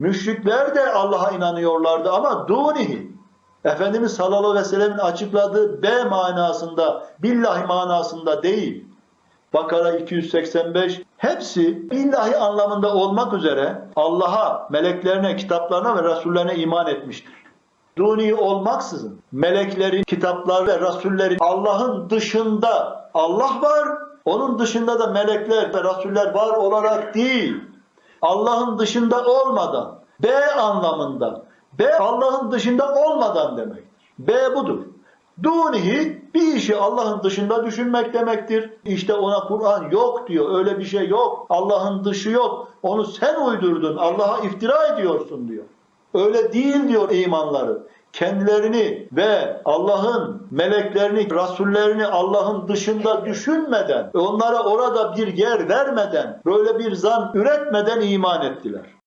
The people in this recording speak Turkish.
Müşrikler de Allah'a inanıyorlardı ama dunihi. Efendimiz sallallahu aleyhi ve sellemin açıkladığı B manasında, billahi manasında değil. Bakara 285 hepsi billahi anlamında olmak üzere Allah'a, meleklerine, kitaplarına ve rasullerine iman etmiştir. Duni olmaksızın meleklerin, kitaplar ve rasullerin Allah'ın dışında Allah var, onun dışında da melekler ve rasuller var olarak değil. Allah'ın dışında olmadan, B anlamında. B Allah'ın dışında olmadan demek. B budur. Dunihi bir işi Allah'ın dışında düşünmek demektir. İşte ona Kur'an yok diyor. Öyle bir şey yok. Allah'ın dışı yok. Onu sen uydurdun. Allah'a iftira ediyorsun diyor. Öyle değil diyor imanları. Kendilerini ve Allah'ın meleklerini, rasullerini Allah'ın dışında düşünmeden, onlara orada bir yer vermeden, böyle bir zan üretmeden iman ettiler.